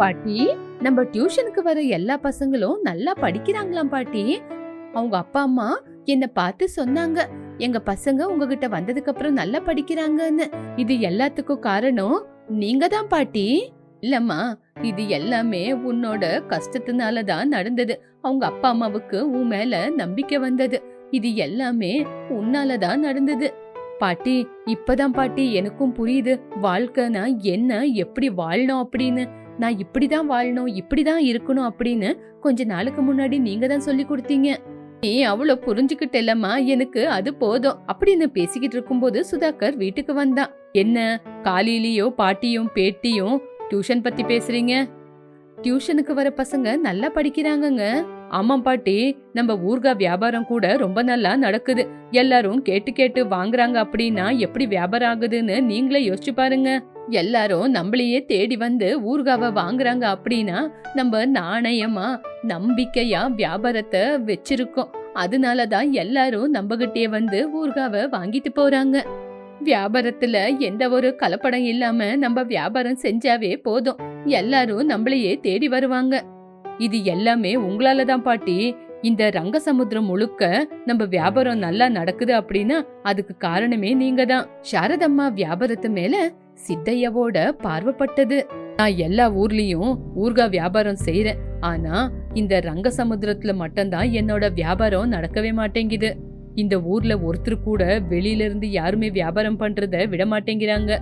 பாட்டி நம்ம டியூஷனுக்கு வர எல்லா பசங்களும் நல்லா படிக்கிறாங்களாம் பாட்டி. அவங்க அப்பா அம்மா என்ன பார்த்து சொன்னாங்க. எங்க பசங்க உங்ககிட்ட வந்ததுக்கு அப்புறம் நல்லா படிக்கிறாங்கன்னு. இது எல்லாத்துக்கும் காரணம் நீங்க தான் பாட்டி. இல்லம்மா இது எல்லாமே உன்னோட கஷ்டத்தினால தான் நடந்தது. அவங்க அப்பா அம்மாவுக்கு உன் மேல நம்பிக்கை வந்தது. இது எல்லாமே உன்னால தான் நடந்தது. பாட்டி இப்பதான் பாட்டி எனக்கும் புரியுது. வாழ்க்கைனா என்ன எப்படி வாழணும் அப்படின்னு. நான் இப்படி தான் வாழணும் இப்படி தான் இருக்கணும் அப்படின்னு கொஞ்ச நாளுக்கு முன்னாடி நீங்க தான் சொல்லி கொடுத்தீங்க. நீ அவ்வளோ புரிஞ்சுக்கிட்டலம்மா எனக்கு அது போதும் அப்படின்னு பேசிக்கிட்டு இருக்கும்போது சுதாகர் வீட்டுக்கு வந்தான் என்ன காலையிலயோ பாட்டியும் பேட்டியும் டியூஷன் பத்தி பேசுறீங்க? டியூஷனுக்கு வர பசங்க நல்லா படிக்கிறாங்கங்க. ஆமாம் பாட்டி நம்ம ஊர்கா வியாபாரம் கூட ரொம்ப நல்லா நடக்குது. எல்லாரும் கேட்டு கேட்டு வாங்குறாங்க அப்படின்னா எப்படி வியாபாரம் ஆகுதுன்னு நீங்களே யோசிச்சு பாருங்க. எல்லாரும் நம்மளையே தேடி வந்து ஊர்காவை வாங்குறாங்க அப்படின்னா நம்ம நாணயமா நம்பிக்கையா வியாபாரத்தை வச்சிருக்கோம். அதனால தான் எல்லாரும் நம்மகிட்டே வந்து ஊர்காவை வாங்கிட்டு போறாங்க. வியாபாரத்துல எந்த ஒரு கலப்படம் இல்லாம நம்ம வியாபாரம் செஞ்சாவே போதும். எல்லாரும் நம்மளையே தேடி வருவாங்க. இது எல்லாமே உங்களால தான் பாட்டி. இந்த ரங்கசமுத்திரம் முழுக்க நம்ம வியாபாரம் நல்லா நடக்குது அப்படின்னா அதுக்கு காரணமே நீங்க தான். சாரதம்மா வியாபாரத்து மேல சித்தையவோட பார்வைப்பட்டது. நான் எல்லா ஊர்லயும் ஊர்கா வியாபாரம் செய்யறேன் ஆனா இந்த ரங்கசமுத்திரத்துல மட்டும்தான் என்னோட வியாபாரம் நடக்கவே மாட்டேங்குது. இந்த ஊர்ல ஒருத்தர் கூட வெளியில இருந்து யாருமே வியாபாரம் பண்றத விட மாட்டேங்கிறாங்க.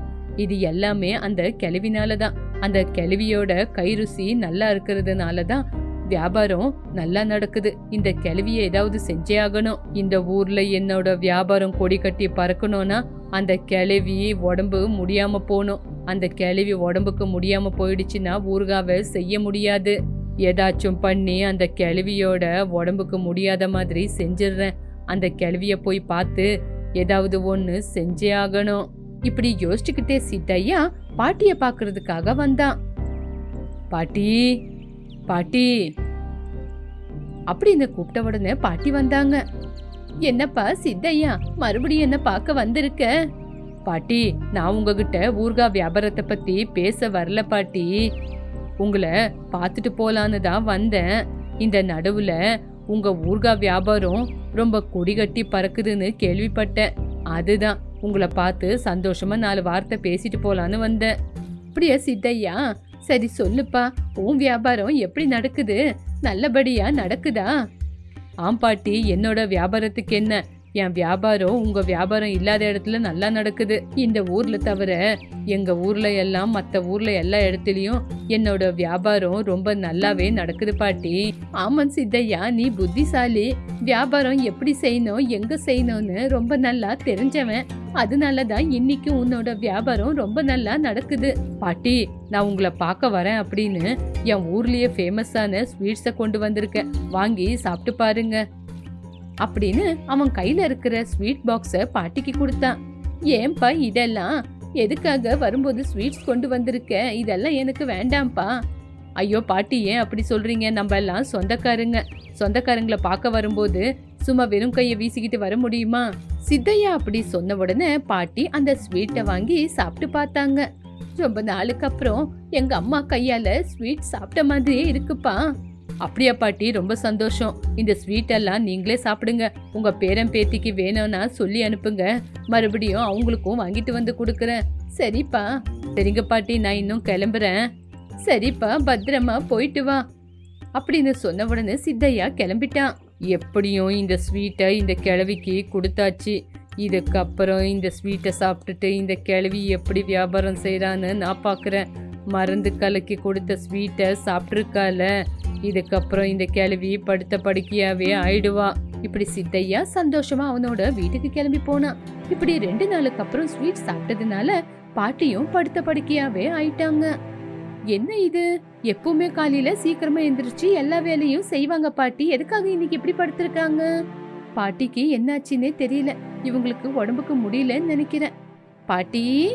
இது எல்லாமே அந்த கிளவினால தான் அந்த கிளவியோட கைருசி நல்லா இருக்கிறதுனால தான் வியாபாரம் நல்லா நடக்குது. இந்த கிளவிய ஏதாவது செஞ்சே ஆகணும். இந்த ஊர்ல என்னோட வியாபாரம் கொடி கட்டி பறக்கணும்னா அந்த கிளவி உடம்பு முடியாம போகணும். அந்த கிளவி உடம்புக்கு முடியாம போயிடுச்சுன்னா ஊர்காவை செய்ய முடியாது. ஏதாச்சும் பண்ணி அந்த கிளவியோட உடம்புக்கு முடியாத மாதிரி செஞ்சிடுறேன். அந்த கிளவிய போய் பார்த்து ஏதாவது ஒன்று செஞ்சே ஆகணும். இப்படி யோசிச்சுக்கிட்டே சீத்தையா பாட்டிய பாக்குறதுக்காக வந்தான் பாட்டி பாட்டி. அப்படின்னு கூப்பிட்ட உடனே பாட்டி வந்தாங்க. என்னப்பா சித்தையா மறுபடியும் என்ன பார்க்க வந்திருக்க? பாட்டி நான் உங்ககிட்ட ஊர்கா வியாபாரத்தை பத்தி பேச வரல பாட்டி. உங்களை பார்த்துட்டு போலான்னு தான் வந்தேன். இந்த நடுவுல உங்க ஊர்கா வியாபாரம் ரொம்ப கொடி கட்டி பறக்குதுன்னு கேள்விப்பட்டேன். அதுதான் உங்களை பார்த்து சந்தோஷமா நாலு வார்த்தை பேசிட்டு போலான்னு வந்தேன். அப்படியா சித்தையா சரி சொல்லுப்பா உன் வியாபாரம் எப்படி நடக்குது? நல்லபடியா நடக்குதா? ஆம் பாட்டி என்னோட வியாபாரத்துக்கு என்ன? என் வியாபாரம் உங்க வியாபாரம் இல்லாத இடத்துல நல்லா நடக்குது. இந்த ஊர்ல தவிர எங்க ஊர்ல எல்லாம் மத்த ஊர்ல எல்லா இடத்துலயும் என்னோட வியாபாரம் ரொம்ப நல்லாவே நடக்குது பாட்டி. ஆமாம் சித்தையா நீ புத்திசாலி. வியாபாரம் எப்படி செய்யணும் எங்க செய்யணும்னு ரொம்ப நல்லா தெரிஞ்சவன். அதனால தான் இன்னைக்கு உன்னோட வியாபாரம் ரொம்ப நல்லா நடக்குது. பாட்டி நான் உங்களை பார்க்க வரேன் அப்படின்னு என் ஊர்லயே ஃபேமஸான ஸ்வீட்ஸை கொண்டு வந்திருக்கேன். வாங்கி சாப்பிட்டு பாருங்க. அப்படின்னு அவன் கையில இருக்கிற ஸ்வீட் பாக்ஸ பாட்டிக்கு கொடுத்தான். ஏன்பா இதெல்லாம்? எதுக்காக வரும்போது ஸ்வீட்ஸ் கொண்டு வந்திருக்க? இதெல்லாம் எனக்கு வேண்டாம்ப்பா. ஐயோ பாட்டி ஏன் அப்படி சொல்றீங்க? நம்ம எல்லாம் சொந்தக்காரங்க. சொந்தக்காரங்களை பார்க்க வரும்போது சும்மா வெறும் கையை வீசிக்கிட்டு வர முடியுமா? சித்தையா அப்படி சொன்ன உடனே பாட்டி அந்த ஸ்வீட்டை வாங்கி சாப்பிட்டு பார்த்தாங்க. ரொம்ப நாளுக்கு அப்புறம் எங்க அம்மா கையால ஸ்வீட் சாப்பிட்ட மாதிரியே இருக்குப்பா. அப்படியா பாட்டி ரொம்ப சந்தோஷம். இந்த ஸ்வீட்டெல்லாம் நீங்களே சாப்பிடுங்க. உங்க பேரன் பேத்திக்கு வேணும்னா சொல்லி அனுப்புங்க. மறுபடியும் அவங்களுக்கும் வாங்கிட்டு வந்து கொடுக்குறேன். சரிப்பா. சரிங்க பாட்டி நான் இன்னும் கிளம்புறேன். சரிப்பா பத்திரமா போயிட்டு வா. அப்படின்னு சொன்ன உடனே சித்தையா கிளம்பிட்டான். எப்படியும் இந்த ஸ்வீட்டை இந்த கிழவிக்கு கொடுத்தாச்சு. இதுக்கப்புறம் இந்த ஸ்வீட்டை சாப்பிட்டுட்டு இந்த கிழவி எப்படி வியாபாரம் செய்கிறான்னு நான் பார்க்குறேன் மருந்து கலக்கி கொடுத்த ஸ்வீட்டை சாப்பிட்ருக்கால இதுக்கப்புறம் இந்த கிளவி படுத்த படுக்கையாவே ஆயிடுவா. இப்படி சித்தையா சந்தோஷமா அவனோட வீட்டுக்கு கிளம்பி போனான் இப்படி ரெண்டு நாளுக்கு அப்புறம் ஸ்வீட் சாப்பிட்டதுனால பாட்டியும் படுத்த படுக்கையாவே ஆயிட்டாங்க. என்ன இது? எப்பவுமே காலையில சீக்கிரமா எந்திரிச்சு எல்லா வேலையும் செய்வாங்க பாட்டி. எதுக்காக இன்னைக்கு இப்படி படுத்திருக்காங்க? பாட்டிக்கு என்னாச்சுன்னே தெரியல. இவங்களுக்கு உடம்புக்கு முடியலன்னு நினைக்கிறேன். பாட்டி?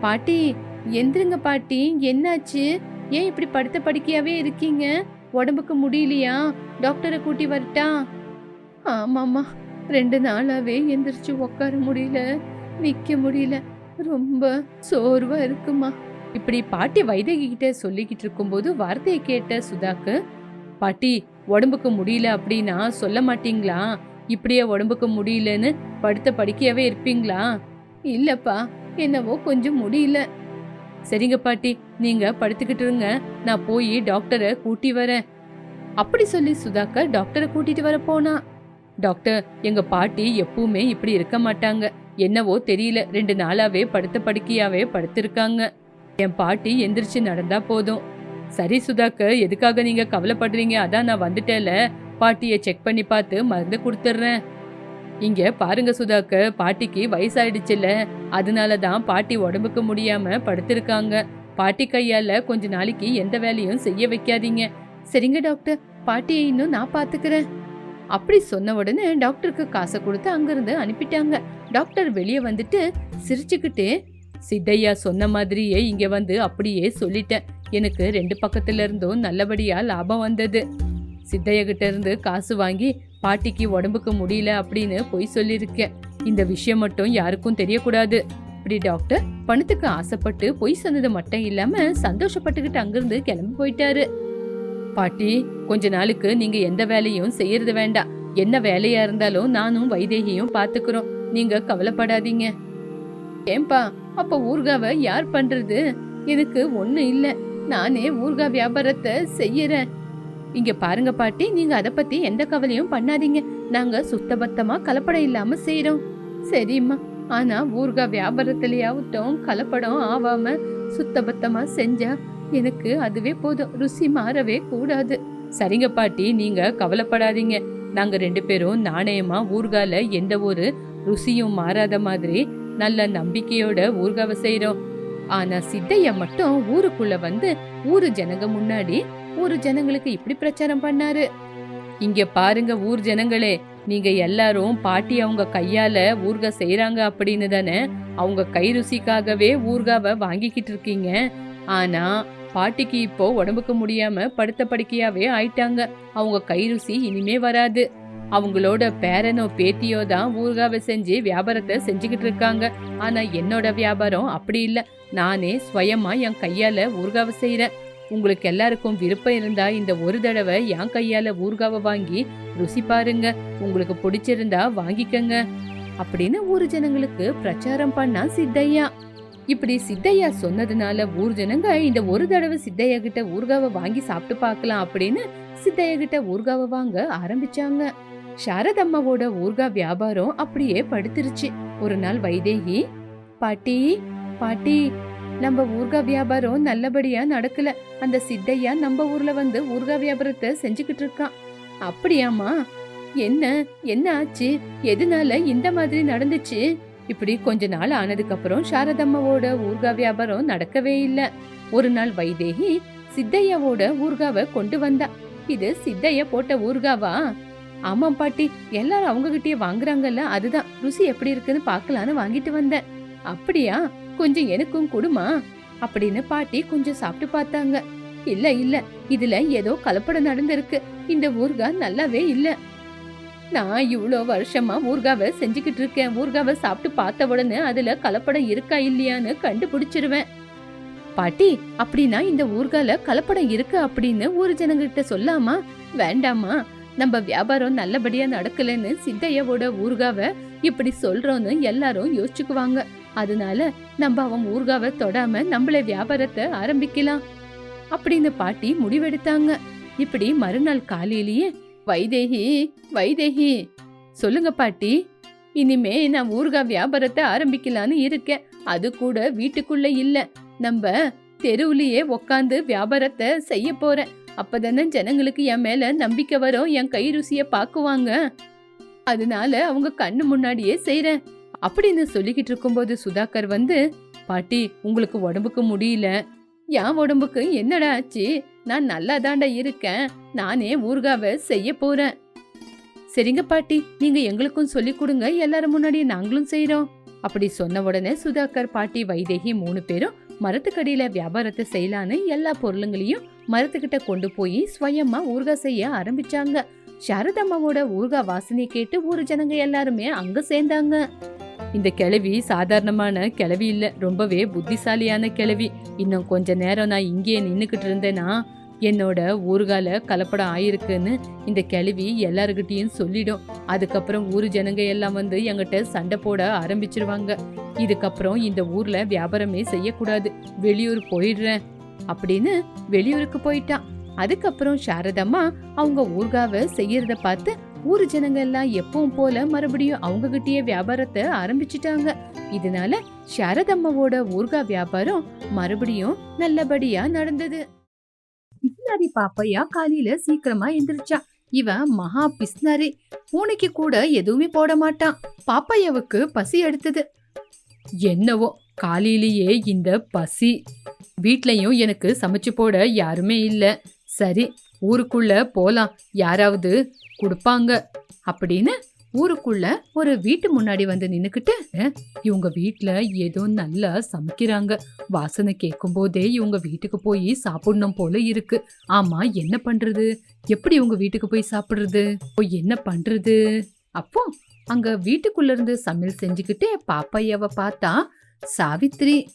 பாட்டி எந்திருங்க பாட்டி என்னாச்சு? ஏன் இப்படி படுத்த படுக்கையாவே இருக்கீங்க? உடம்புக்கு முடியலையா? டாக்டரை கூட்டி வரட்டா ஆமாம்மா ரெண்டு நாளாவே எந்திரிச்சு உட்கார முடியல நிக்க முடியல. ரொம்ப சோர்வா இருக்குமா இப்படி பாட்டி வைதகி கிட்ட சொல்லிக்கிட்டு இருக்கும்போது வார்த்தையை கேட்ட சுதாக்கு பாட்டி உடம்புக்கு முடியல அப்படின்னா சொல்ல மாட்டீங்களா? இப்படியே உடம்புக்கு முடியலன்னு படுத்த படுக்கையாவே இருப்பீங்களா? இல்லப்பா என்னவோ கொஞ்சம் முடியல. சரிங்க பாட்டி நீங்க படுத்துக்கிட்டு இருங்க. நான் போய் டாக்டரை கூட்டி வரேன். அப்படி சொல்லி சுதாகர் டாக்டரை கூட்டிட்டு வர போனா. டாக்டர் எங்க பாட்டி எப்பவுமே இப்படி இருக்க மாட்டாங்க. என்னவோ தெரியல ரெண்டு நாளாவே படுத்த படுக்கையாவே படுத்திருக்காங்க. என் பாட்டி எந்திரிச்சு நடந்தா போதும். சரி சுதாகர் எதுக்காக நீங்க கவலைப்படுறீங்க? அதான் நான் வந்துட்டேல. பாட்டியை செக் பண்ணி பார்த்து மருந்து கொடுத்துட்றேன். இங்க பாருங்க சுதாக்கு பாட்டிக்கு வயசாயிடுச்சுல்ல. அதனால தான் பாட்டி உடம்புக்கு முடியாம படுத்திருக்காங்க. பாட்டி கையால கொஞ்ச நாளைக்கு எந்த வேலையும் செய்ய வைக்காதீங்க. சரிங்க டாக்டர் பாட்டியை இன்னும் நான் பாத்துக்கிறேன். அப்படி சொன்ன உடனே டாக்டருக்கு காசை கொடுத்து அங்கிருந்து அனுப்பிட்டாங்க. டாக்டர் வெளியே வந்துட்டு சிரிச்சுக்கிட்டே சித்தையா சொன்ன மாதிரியே இங்க வந்து அப்படியே சொல்லிட்டேன். எனக்கு ரெண்டு பக்கத்துல இருந்தும் நல்லபடியா லாபம் வந்தது. சித்தையகிட்ட இருந்து காசு வாங்கி பாட்டிக்கு உடம்புக்கு முடியல அப்படின்னு பொய் சொல்லியிருக்கேன் இந்த விஷயம் மட்டும் யாருக்கும் தெரியக்கூடாது. இப்படி டாக்டர் பணத்துக்கு ஆசைப்பட்டு பொய் சொன்னது மட்டும் இல்லாம சந்தோஷப்பட்டுக்கிட்டு அங்கிருந்து கிளம்பி போயிட்டாரு. பாட்டி கொஞ்ச நாளுக்கு நீங்க எந்த வேலையும் செய்யறது வேண்டாம். என்ன வேலையா இருந்தாலும் நானும் வைதேகியும் பாத்துக்கிறோம். நீங்க கவலைப்படாதீங்க. ஏன்பா அப்ப ஊர்காவை யார் பண்றது? எனக்கு ஒண்ணு இல்ல. நானே ஊர்கா வியாபாரத்தை செய்யறேன். இங்க பாருங்க பாட்டி நீங்க அத பத்தி எந்த கவலையும் பண்ணாதீங்க. நாங்க சுத்தபத்தமா கலப்படம் இல்லாம செய்யறோம் சரிம்மா. ஆனா ஊர்கா வியாபாரத்திலேயாவட்டும் கலப்படம் ஆவாம சுத்தபத்தமா செஞ்சா எனக்கு அதுவே போதும். ருசி மாறவே கூடாது. சரிங்க பாட்டி நீங்க கவலைப்படாதீங்க. நாங்க ரெண்டு பேரும் நாணயமா ஊர்கால எந்த ஒரு ருசியும் மாறாத மாதிரி நல்ல நம்பிக்கையோட ஊர்காவை செய்யறோம் ஆனா சித்தையா மட்டும் ஊருக்குள்ள வந்து ஊரு ஜனங்க முன்னாடி ஊரு ஜனங்களுக்கு இப்படி பிரச்சாரம் பண்ணாரு? இங்க பாருங்க ஊர் ஜனங்களே நீங்க எல்லாரும் பாட்டி அவங்க கையால ஊர்கா செய்யறாங்க அப்படின்னு தானே அவங்க கை ருசிக்காகவே ஊர்காவை வாங்கிக்கிட்டு இருக்கீங்க. ஆனா பாட்டிக்கு இப்போ உடம்புக்கு முடியாம படுத்த படுக்கையாவே ஆயிட்டாங்க. அவங்க கை ருசி இனிமே வராது. அவங்களோட பேரனோ பேத்தியோ தான் ஊர்காவை செஞ்சு வியாபாரத்தை செஞ்சுக்கிட்டு இருக்காங்க. ஆனா என்னோட வியாபாரம் அப்படி இல்ல. நானே ஸ்வயமா என் கையால ஊர்காவை செய்யறேன் உங்களுக்கு எல்லாருக்கும் விருப்பம் இருந்தா இந்த ஒரு தடவை என் கையால ஊர்காவை வாங்கி ருசி பாருங்க. உங்களுக்கு பிடிச்சிருந்தா வாங்கிக்கங்க. அப்படின்னு ஊர் ஜனங்களுக்கு பிரச்சாரம் பண்ணா சித்தையா. இப்படி சித்தையா சொன்னதுனால ஊர் ஜனங்க இந்த ஒரு தடவை சித்தையா கிட்ட ஊர்காவை வாங்கி சாப்பிட்டு பார்க்கலாம் அப்படின்னு சித்தையா கிட்ட ஊர்காவை வாங்க ஆரம்பிச்சாங்க. சாரதம்மாவோட ஊர்கா வியாபாரம் அப்படியே படுத்துருச்சு. ஒரு நாள் வைதேகி பாட்டி பாட்டி நம்ம ஊர்கா வியாபாரம் நல்லபடியா நடக்கல. அந்த சித்தையா நம்ம ஊர்ல வந்து ஊர்கா வியாபாரத்தை செஞ்சுக்கிட்டு இருக்கான். அப்படியாமா என்ன? என்ன ஆச்சு? எதனால இந்த மாதிரி நடந்துச்சு? இப்படி கொஞ்ச நாள் ஆனதுக்கு அப்புறம் சாரதம்மாவோட ஊர்கா வியாபாரம் நடக்கவே இல்ல. ஒரு நாள் வைதேகி சித்தையாவோட ஊர்காவை கொண்டு வந்தா. இது சித்தையா போட்ட ஊர்காவா? ஆமாம் பாட்டி எல்லாரும் அவங்க கிட்டயே வாங்குறாங்கல்ல அதுதான். ருசி எப்படி இருக்குன்னு பார்க்கலான்னு வாங்கிட்டு வந்தேன். அப்படியா? கொஞ்சம் எனக்கும் கொடுமா? அப்படின்னு பாட்டி கொஞ்சம் சாப்பிட்டு பார்த்தாங்க. இல்ல இல்ல இதுல ஏதோ கலப்படம் நடந்திருக்கு. இந்த ஊர்கா நல்லாவே இல்ல. நான் இவ்வளோ வருஷமா ஊர்காவை செஞ்சுக்கிட்டு இருக்கேன். ஊர்காவை சாப்பிட்டு பார்த்த உடனே அதுல கலப்படம் இருக்கா இல்லையான்னு கண்டுபிடிச்சிருவேன். பாட்டி அப்படின்னா இந்த ஊர்கால கலப்படம் இருக்கு அப்படின்னு ஊர் ஜனங்கிட்ட சொல்லாமா? வேண்டாமா? நம்ம வியாபாரம் நல்லபடியா நடக்கலன்னு சித்தையாவோட ஊர்காவை இப்படி சொல்றோன்னு எல்லாரும் யோசிச்சுக்குவாங்க. அதனால நம்ம அவன் ஊர்காவை தொடாம நம்மள வியாபாரத்தை ஆரம்பிக்கலாம். அப்படின்னு பாட்டி முடிவெடுத்தாங்க. இப்படி மறுநாள் காலையிலேயே வைதேகி வைதேகி சொல்லுங்க பாட்டி. இனிமே நான் ஊர்கா வியாபாரத்தை ஆரம்பிக்கலான்னு இருக்கேன். அது கூட வீட்டுக்குள்ள இல்ல. நம்ம தெருவுலயே உக்காந்து வியாபாரத்தை செய்ய போறேன். அப்பதானே ஜனங்களுக்கு என் மேல நம்பிக்கை வரும் என் கை ருசிய பாக்குவாங்க. அதனால அவங்க கண்ணு முன்னாடியே செய்றேன். அப்படின்னு சொல்லிக்கிட்டு இருக்கும்போது சுதாகர் வந்து பாட்டி உங்களுக்கு உடம்புக்கு முடியல. என் உடம்புக்கு? என்னடா ஆச்சு? நான் நல்லா தாண்டா இருக்கேன். நானே ஊர்காவை செய்ய போறேன். சரிங்க பாட்டி நீங்க எங்களுக்கும் சொல்லி கொடுங்க. எல்லாரும் முன்னாடி நாங்களும் செய்யறோம் அப்படி சொன்ன உடனே சுதாகர் பாட்டி வைதேகி மூணு பேரும் மரத்துக்கடியில வியாபாரத்தை செய்யலான்னு எல்லா பொருளுங்களையும் மரத்துக்கிட்ட கொண்டு போய் ஸ்வயமா ஊர்கா செய்ய ஆரம்பிச்சாங்க. சாரதம்மாவோட ஊர்கா வாசனை கேட்டு ஊர் ஜனங்க எல்லாருமே அங்க சேர்ந்தாங்க. இந்த கிழவி சாதாரணமான கிழவி இல்லை ரொம்பவே புத்திசாலியான கிழவி. இன்னும் கொஞ்ச நேரம் நான் இங்கேயே நின்றுக்கிட்டு இருந்தேன்னா என்னோட ஊர்கால கலப்படம் ஆயிருக்குன்னு இந்த கிழவி எல்லாருக்கிட்டையும் சொல்லிடும். அதுக்கப்புறம் ஊர் ஜனங்க எல்லாம் வந்து எங்கிட்ட சண்டை போட ஆரம்பிச்சிருவாங்க. இதுக்கப்புறம் இந்த ஊர்ல வியாபாரமே செய்யக்கூடாது. வெளியூர் போயிடுறேன் அப்படின்னு வெளியூருக்கு போயிட்டான். அதுக்கப்புறம் சாரதம்மா அவங்க ஊர்காவை செய்யறத பார்த்து ஊர் ஜனங்க எல்லாம் எப்பவும் போல மறுபடியும் அவங்க கிட்டயே வியாபாரத்தை ஆரம்பிச்சிட்டாங்க. இதனால சாரதம்மாவோட ஊர்கா வியாபாரம் மறுபடியும் நல்லபடியா நடந்தது. பிஸ்னாரி பாப்பையா காலையில சீக்கிரமா எந்திரிச்சா. இவன் மகா பிஸ்னாரி. பூனைக்கு கூட எதுவுமே போட மாட்டான். பாப்பையாவுக்கு பசி எடுத்தது. என்னவோ காலையிலேயே இந்த பசி. வீட்லயும் எனக்கு சமைச்சு போட யாருமே இல்ல. சரி ஊருக்குள்ள போலாம். யாராவது கொடுப்பாங்க. அப்படின்னு ஊருக்குள்ள ஒரு வீட்டு முன்னாடி வந்து நின்னுக்கிட்டு இவங்க வீட்டில் ஏதோ நல்லா சமைக்கிறாங்க. வாசனை கேட்கும் போதே இவங்க வீட்டுக்கு போய் சாப்பிடணும் போல இருக்கு. ஆமா என்ன பண்றது? எப்படி இவங்க வீட்டுக்கு போய் சாப்பிடுறது? இப்போ என்ன பண்றது? அப்போ அங்க வீட்டுக்குள்ள இருந்து சமையல் செஞ்சுக்கிட்டே பாப்பையாவை பார்த்தா சாவித்ரி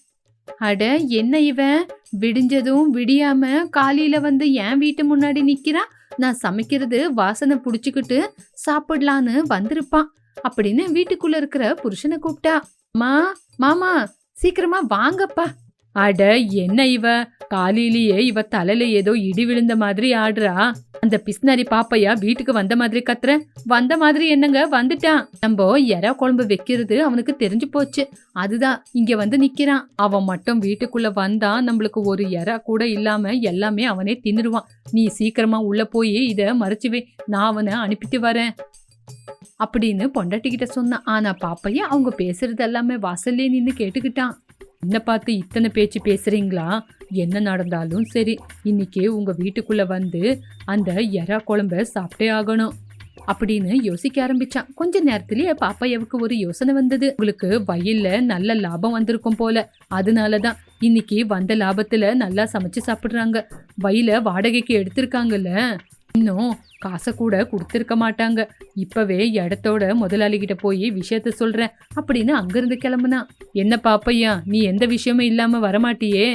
அட என்ன இவன்? விடிஞ்சதும் விடியாம காலையில வந்து என் வீட்டு முன்னாடி நிக்கிறா? நான் சமைக்கிறது வாசனை புடிச்சுக்கிட்டு சாப்பிடலான்னு வந்திருப்பான் அப்படின்னு வீட்டுக்குள்ள இருக்கிற புருஷனை கூப்பிட்டா. மா மாமா சீக்கிரமா வாங்கப்பா. அட என்ன இவ? காலையிலேயே இவ தலையில ஏதோ இடி விழுந்த மாதிரி ஆடுறா. அந்த பிஸ்னரி பாப்பையா வீட்டுக்கு வந்த மாதிரி கத்துற? வந்த மாதிரி என்னங்க? வந்துட்டான். நம்ம எற குழம்பு வைக்கிறது அவனுக்கு தெரிஞ்சு போச்சு. அதுதான் இங்க வந்து நிக்கிறான். அவன் மட்டும் வீட்டுக்குள்ள வந்தா நம்மளுக்கு ஒரு எற கூட இல்லாம எல்லாமே அவனே தின்னுருவான். நீ சீக்கிரமா உள்ள போய் இத மறைச்சுவே நான் அவனை அனுப்பிட்டு வரேன். அப்படின்னு பொண்டாட்டிக்கிட்ட சொன்னான். ஆனா பாப்பையா அவங்க பேசுறது எல்லாமே வாசல்லே நின்னு கேட்டுக்கிட்டான். என்ன பார்த்து இத்தனை பேச்சு பேசுறீங்களா? என்ன நடந்தாலும் சரி இன்னைக்கு உங்க வீட்டுக்குள்ள வந்து அந்த எறா குழம்ப சாப்பிட்டே ஆகணும் அப்படின்னு யோசிக்க ஆரம்பிச்சான். கொஞ்ச நேரத்திலேயே பாப்பையாவுக்கு ஒரு யோசனை வந்தது. உங்களுக்கு வயல்ல நல்ல லாபம் வந்திருக்கும் போல. அதனாலதான் இன்னைக்கு வந்த லாபத்துல நல்லா சமைச்சு சாப்பிடுறாங்க. வயல வாடகைக்கு எடுத்திருக்காங்கல்ல. இன்னும் காசை கூட கொடுத்துருக்க மாட்டாங்க. இப்பவே இடத்தோட முதலாளிகிட்ட போய் விஷயத்த சொல்றேன் அப்படின்னு அங்கிருந்து கிளம்புனா. என்ன பாப்பையா நீ எந்த விஷயமும் இல்லாம வரமாட்டியே?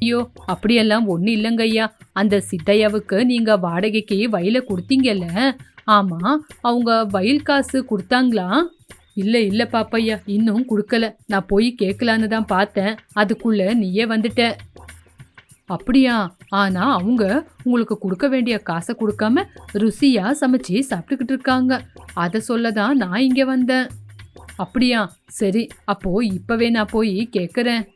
ஐயோ அப்படியெல்லாம் ஒண்ணு இல்லைங்க ஐயா. அந்த சித்தையாவுக்கு நீங்க வாடகைக்கு வயல கொடுத்தீங்கல்ல? ஆமா அவங்க வயல் காசு கொடுத்தாங்களா? இல்லை இல்லை பாப்பையா இன்னும் கொடுக்கல. நான் போய் கேட்கலான்னு தான் பார்த்தேன். அதுக்குள்ள நீயே வந்துட்ட. அப்படியா? ஆனா அவங்க உங்களுக்கு கொடுக்க வேண்டிய காசை கொடுக்காம ருசியா சமைச்சு சாப்பிட்டுக்கிட்டு இருக்காங்க. அதை சொல்ல தான் நான் இங்க வந்தேன். அப்படியா? சரி அப்போ இப்பவே நான் போய் கேட்குறேன்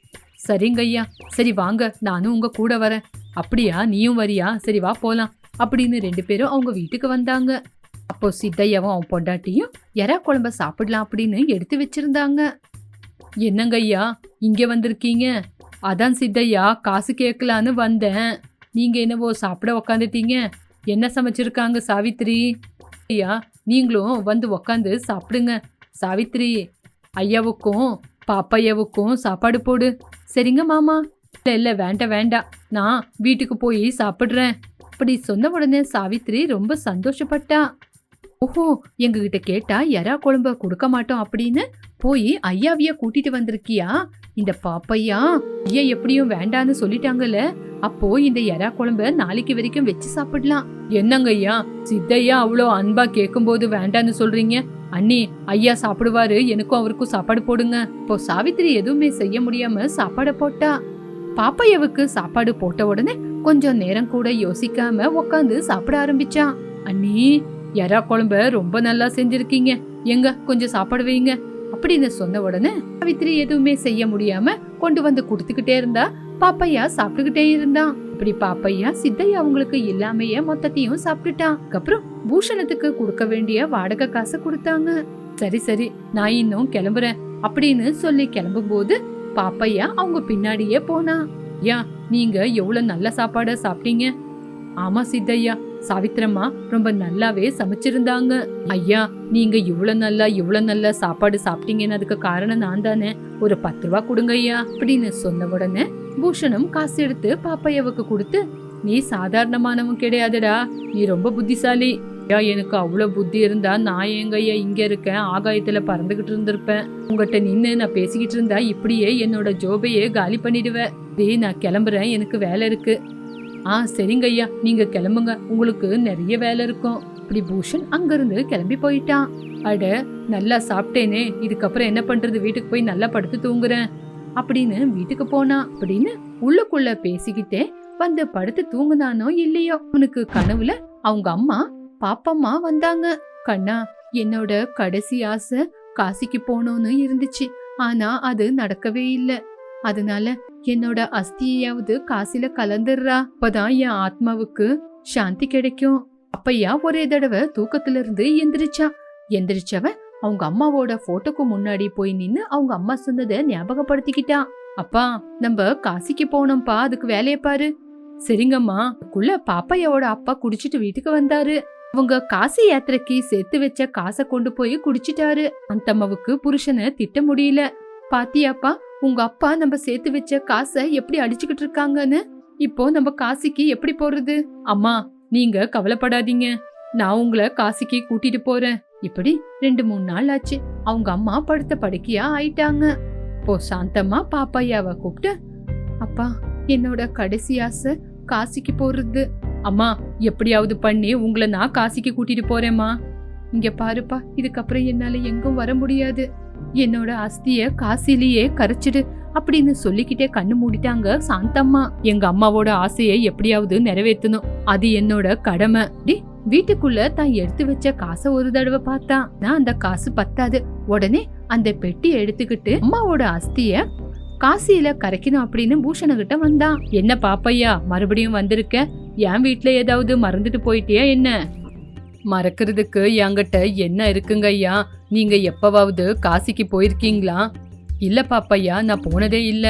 சரிங்க ஐயா. சரி வாங்க. நானும் உங்க கூட வரேன். அப்படியா? நீயும் வரியா? சரி வா போலாம். அப்படின்னு ரெண்டு பேரும் அவங்க வீட்டுக்கு வந்தாங்க. அப்போ சித்தையாவும் அவன் பொண்டாட்டியும் எறா குழம்ப சாப்பிடலாம் அப்படின்னு எடுத்து வச்சிருந்தாங்க. என்னங்க ஐயா? இங்கே வந்திருக்கீங்க? அதான் சித்தையா காசு கேட்கலான்னு வந்தேன். நீங்க என்னவோ சாப்பிட உக்காந்துட்டீங்க. என்ன சமைச்சிருக்காங்க சாவித்ரி? ஐயா நீங்களும் வந்து உக்காந்து சாப்பிடுங்க. சாவித்ரி ஐயாவுக்கும் பாப்பையாவுக்கும் சாப்பாடு போடு. சரிங்க மாமா. இல்லை இல்லை வேண்டாம் வேண்டாம். நான் வீட்டுக்கு போய் சாப்பிட்றேன். அப்படி சொன்ன உடனே சாவித்ரி ரொம்ப சந்தோஷப்பட்டா. ஓஹோ எங்ககிட்ட கேட்டா எறா குழம்ப கொடுக்க மாட்டோம் அப்படின்னு போய் ஐயாவிய கூட்டிட்டு வந்திருக்கியா? இந்த பாப்பையா? ஐயா எப்படியும் வேண்டான்னு சொல்லிட்டாங்கல்ல. அப்போ இந்த எறா குழம்ப நாளைக்கு வரைக்கும் வச்சு சாப்பிடலாம். என்னங்க ஐயா? சித்தையா அவ்வளோ அன்பா கேட்கும்போது வேண்டான்னு சொல்றீங்க? அண்ணி ஐயா சாப்பிடுவாரு எனக்கும் அவருக்கும் சாப்பாடு போடுங்க. இப்போ சாவித்திரி எதுவுமே செய்ய முடியாம சாப்பாடு போட்டா. பாப்பையாவுக்கு சாப்பாடு போட்ட உடனே கொஞ்சம் நேரம் கூட யோசிக்காம உக்காந்து சாப்பிட ஆரம்பிச்சான் அண்ணி எறா குழம்ப ரொம்ப நல்லா செஞ்சிருக்கீங்க. எங்க? கொஞ்சம் சாப்பாடு வைங்க அப்படின்னு சொன்ன உடனே சாவித்திரி எதுவுமே செய்ய முடியாம கொண்டு வந்து கொடுத்துக்கிட்டே இருந்தா பாப்பையா சாப்பிட்டுக்கிட்டே இருந்தான். அப்படி பாப்பையா சித்தையா அவங்களுக்கு இல்லாமையே மொத்தத்தையும் சாப்பிட்டுட்டான். அப்புறம் பூஷணத்துக்கு கொடுக்க வேண்டிய வாடகை காசு கொடுத்தாங்க. சரி சரி நான் இன்னும் கிளம்புறேன் அப்படின்னு சொல்லி கிளம்பும் போது பாப்பையா அவங்க பின்னாடியே போனா. ஐயா நீங்க எவ்வளவு நல்ல சாப்பாட சாப்பிட்டீங்க? ஆமா சித்தையா. சாவித்திரம்மா ரொம்ப நல்லாவே சமைச்சிருந்தாங்க. ஐயா நீங்க இவ்வளவு நல்லா இவ்வளவு நல்லா சாப்பாடு சாப்பிட்டீங்கன்னு அதுக்கு காரணம் நான் தானே. ஒரு பத்து ரூபா கொடுங்க ஐயா அப்படின்னு சொன்ன உடனே பூஷணம் காசு எடுத்து பாப்பையாவுக்கு கொடுத்து நீ சாதாரணமானவன் கிடையாதுடா நீ ரொம்ப புத்திசாலி. ஐயா எனக்கு அவ்வளோ புத்தி இருந்தா நான் எங்கய்யா இங்க இருக்கேன் ஆகாயத்துல பறந்துகிட்டு இருந்திருப்பேன். உங்ககிட்ட நின்று நான் பேசிக்கிட்டு இருந்தா இப்படியே என்னோட ஜோபையே காலி பண்ணிடுவேன் டேய் நான் கிளம்புறேன் எனக்கு வேலை இருக்கு. ஆ சரிங்க ஐயா. நீங்க கிளம்புங்க. உங்களுக்கு நிறைய வேலை இருக்கும். இப்படி பூஷன் அங்கிருந்து கிளம்பி போயிட்டான். அட நல்லா சாப்பிட்டேனே. இதுக்கப்புறம் என்ன பண்றது? வீட்டுக்கு போய் நல்லா படுத்து தூங்குறேன். அப்படின்னு வீட்டுக்கு போனா அப்படின்னு உள்ளுக்குள்ள பேசிக்கிட்டே வந்து படுத்து தூங்குனானோ இல்லையோ? அவனுக்கு கனவுல அவங்க அம்மா பாப்பம்மா வந்தாங்க. கண்ணா என்னோட கடைசி ஆசை காசிக்கு போகணும்னு இருந்துச்சு. ஆனா அது நடக்கவே இல்லை. அதனால என்னோட அஸ்தியையாவது காசில கலந்துடுறா. அப்பதான் என் ஆத்மாவுக்கு சாந்தி கிடைக்கும். அப்பையா ஒரே தடவை தூக்கத்துல இருந்து எந்திரிச்சா. எந்திரிச்சவ அவங்க அம்மாவோட போட்டோக்கு முன்னாடி போய் நின்னு அவங்க அம்மா சொன்னதை ஞாபகப்படுத்திக்கிட்டா. அப்பா நம்ம காசிக்கு போனோம்ப்பா அதுக்கு வேலைய பாரு. சரிங்கம்மா அதுக்குள்ள பாப்பையோட அப்பா குடிச்சிட்டு வீட்டுக்கு வந்தாரு. அவங்க காசி யாத்திரைக்கு சேர்த்து வச்ச காசை கொண்டு போய் குடிச்சிட்டாரு. அந்தம்மாவுக்கு புருஷனை திட்ட முடியல. பாத்தியாப்பா உங்க அப்பா நம்ம சேர்த்து வச்ச காசை எப்படி அடிச்சுக்கிட்டு இருக்காங்கன்னு? இப்போ நம்ம காசிக்கு எப்படி போறது? அம்மா நீங்க கவலைப்படாதீங்க. நான் உங்களை காசிக்கு கூட்டிட்டு போறேன். இப்படி ரெண்டு மூணு நாள் ஆச்சு. அவங்க அம்மா படுத்த படுக்கையா ஆயிட்டாங்க. இப்போ சாந்தம்மா பாப்பாயாவை கூப்பிட்டு அப்பா என்னோட கடைசி ஆசை காசிக்கு போறது. அம்மா எப்படியாவது பண்ணி உங்களை நான் காசிக்கு கூட்டிட்டு போறேம்மா. இங்க பாருப்பா இதுக்கப்புறம் என்னால எங்கும் வர முடியாது. என்னோட அஸ்திய காசிலேயே கரைச்சிடு அப்படின்னு சொல்லிக்கிட்டே கண்ணு மூடிட்டாங்க சாந்தம்மா. எங்க அம்மாவோட ஆசையை எப்படியாவது நிறைவேற்றணும். அது என்னோட கடமை. வீட்டுக்குள்ள தான் எடுத்து வச்ச காசை ஒரு தடவை பார்த்தான் நான் அந்த காசு பத்தாது. உடனே அந்த பெட்டி எடுத்துக்கிட்டு அம்மாவோட அஸ்திய காசியில கரைக்கணும் அப்படின்னு பூஷணகிட்ட வந்தான். என்ன பாப்பையா மறுபடியும் வந்திருக்க? என் வீட்டுல ஏதாவது மறந்துட்டு போயிட்டியா என்ன? மறக்கிறதுக்கு என்கிட்ட என்ன இருக்குங்க ஐயா நீங்க எப்பவாவது காசிக்கு போயிருக்கீங்களா? இல்ல பாப்பையா நான் போனதே இல்ல.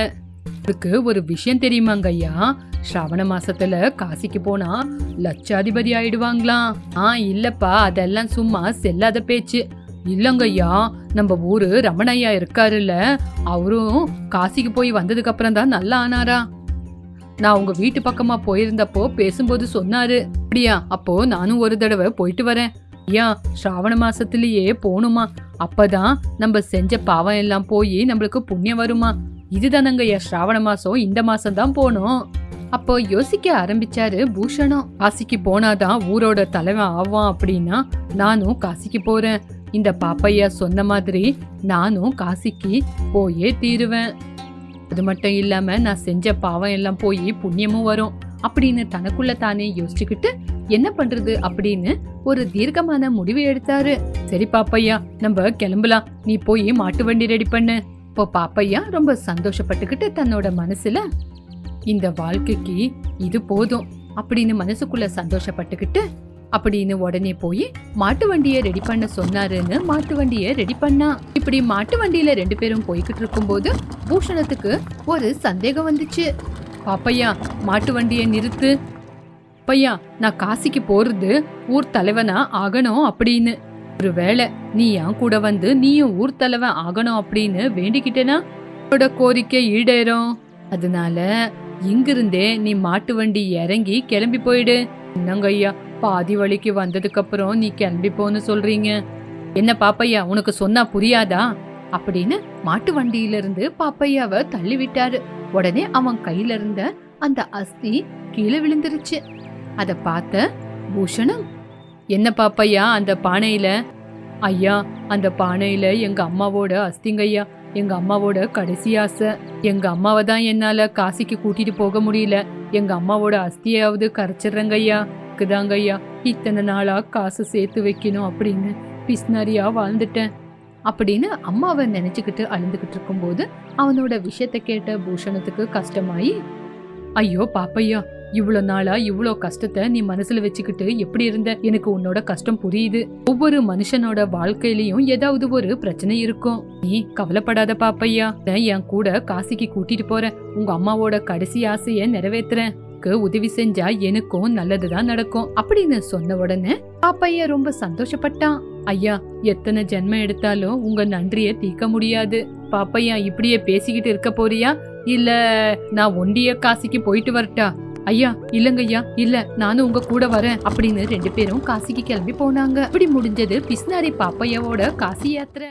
அதுக்கு ஒரு விஷயம் தெரியுமாங்க ஐயா ஸ்ராவண மாசத்துல காசிக்கு போனா லட்சாதிபதி ஆயிடுவாங்களாம் ஆ இல்லப்பா அதெல்லாம் சும்மா செல்லாத பேச்சு. இல்லங்கய்யா நம்ம ஊரு ரமணையா இருக்காருல்ல அவரும் காசிக்கு போய் வந்ததுக்கு அப்புறம் தான் நல்லா ஆனாரா? நான் உங்க வீட்டு பக்கமா போயிருந்தப்போ பேசும்போது சொன்னாரு. அப்படியா? அப்போ நானும் ஒரு தடவை போயிட்டு வரேன். ஐயா ஸ்ராவண மாசத்திலேயே போகணுமா அப்பதான் நம்ம செஞ்ச பாவம் எல்லாம் போய் நம்மளுக்கு புண்ணியம் வருமா? இதுதானங்க ஐயா ஸ்ராவண மாசம். இந்த மாசம் தான் போகணும் அப்போ யோசிக்க ஆரம்பிச்சாரு பூஷணம். காசிக்கு போனாதான் ஊரோட தலைவன் ஆவான் அப்படின்னா நானும் காசிக்கு போறேன். இந்த பாப்பையா சொன்ன மாதிரி நானும் காசிக்கு போயே தீருவேன். அது மட்டும் இல்லாம நான் செஞ்ச பாவம் எல்லாம் போய் புண்ணியமும் வரும். அப்படின்னு தனக்குள்ள தானே யோசிச்சுக்கிட்டு என்ன பண்றது அப்படின்னு ஒரு தீர்க்கமான முடிவு எடுத்தாரு. சரி பாப்பையா நம்ம கிளம்பலாம். நீ போய் மாட்டு வண்டி ரெடி பண்ணு. இப்போ பாப்பையா ரொம்ப சந்தோஷப்பட்டுக்கிட்டு தன்னோட மனசுல இந்த வாழ்க்கைக்கு இது போதும் அப்படின்னு மனசுக்குள்ள சந்தோஷப்பட்டுக்கிட்டு அப்படின்னு உடனே போய் மாட்டு வண்டியை ரெடி பண்ண சொன்னாருன்னு மாட்டு வண்டியை ரெடி பண்ணா. இப்படி மாட்டு வண்டியில ரெண்டு பேரும் போய்கிட்டு இருக்கும்போது பூஷணத்துக்கு ஒரு சந்தேகம் வந்துச்சு. பாப்பையா மாட்டு வண்டியை நிறுத்து. பையா நான் காசிக்கு போறது ஊர் தலைவனா ஆகணும் அப்படின்னு. ஒருவேளை நீ என் கூட வந்து நீயும் ஊர் தலைவன் ஆகணும் அப்படின்னு வேண்டிக்கிட்டேனா? உன்னோட கோரிக்கை ஈடேறும். அதனால இங்கிருந்தே நீ மாட்டு வண்டி இறங்கி கிளம்பி போயிடு. என்னங்கய்யா பாதி வழிக்கு வந்ததுக்கு அப்புறம் நீ கிளம்பி போன்னு சொல்றீங்க. என்ன பாப்பையா உனக்கு சொன்னா புரியாதா? அப்படின்னு மாட்டு வண்டியில இருந்து பாப்பையாவை தள்ளி விட்டாரு உடனே அவன் கையில இருந்த அந்த அஸ்தி கீழே விழுந்துருச்சு. அத பார்த்த பூஷணம் என்ன பாப்பையா அந்த பானையில? ஐயா அந்த பானையில எங்க அம்மாவோட அஸ்திங்கய்யா எங்க அம்மாவோட கடைசி ஆசை. எங்க அம்மாவை தான் என்னால காசிக்கு கூட்டிட்டு போக முடியல. எங்க அம்மாவோட அஸ்தியாவது கரைச்சிடுறேங்க ஐயா ஐயா. இத்தனை நாளா காசு சேர்த்து வைக்கணும் அப்படின்னு பிஸ்னரியா வாழ்ந்துட்டேன். அப்படின்னு அம்மாவை நினைச்சுக்கிட்டு அழுந்துகிட்டு இருக்கும்போது அவனோட விஷயத்த கேட்ட பூஷணத்துக்கு கஷ்டமாயி ஐயோ பாப்பையா இவ்வளோ நாளா இவ்வளோ கஷ்டத்தை நீ மனசுல வச்சுக்கிட்டு எப்படி இருந்த? எனக்கு உன்னோட கஷ்டம் புரியுது. ஒவ்வொரு மனுஷனோட வாழ்க்கையிலயும் ஏதாவது ஒரு பிரச்சனை இருக்கும். நீ கவலைப்படாத பாப்பையா. என் கூட காசிக்கு கூட்டிட்டு போறேன். உங்க அம்மாவோட கடைசி ஆசைய நிறைவேற்றுறேன் உனக்கு உதவி செஞ்சா எனக்கும் நல்லதுதான் நடக்கும் அப்படின்னு சொன்ன உடனே பாப்பையா ரொம்ப சந்தோஷப்பட்டான். ஐயா எத்தனை ஜென்மம் எடுத்தாலும் உங்க நன்றிய தீர்க்க முடியாது. பாப்பையா இப்படியே பேசிக்கிட்டு இருக்க போறியா? இல்ல நான் ஒண்டிய காசிக்கு போயிட்டு வரட்டா? ஐயா இல்லங்க ஐயா இல்ல நானும் உங்க கூட வரேன் அப்படின்னு ரெண்டு பேரும் காசிக்கு கிளம்பி போனாங்க. இப்படி முடிஞ்சது பிஸ்னாரி பாப்பையாவோட காசி யாத்திரை.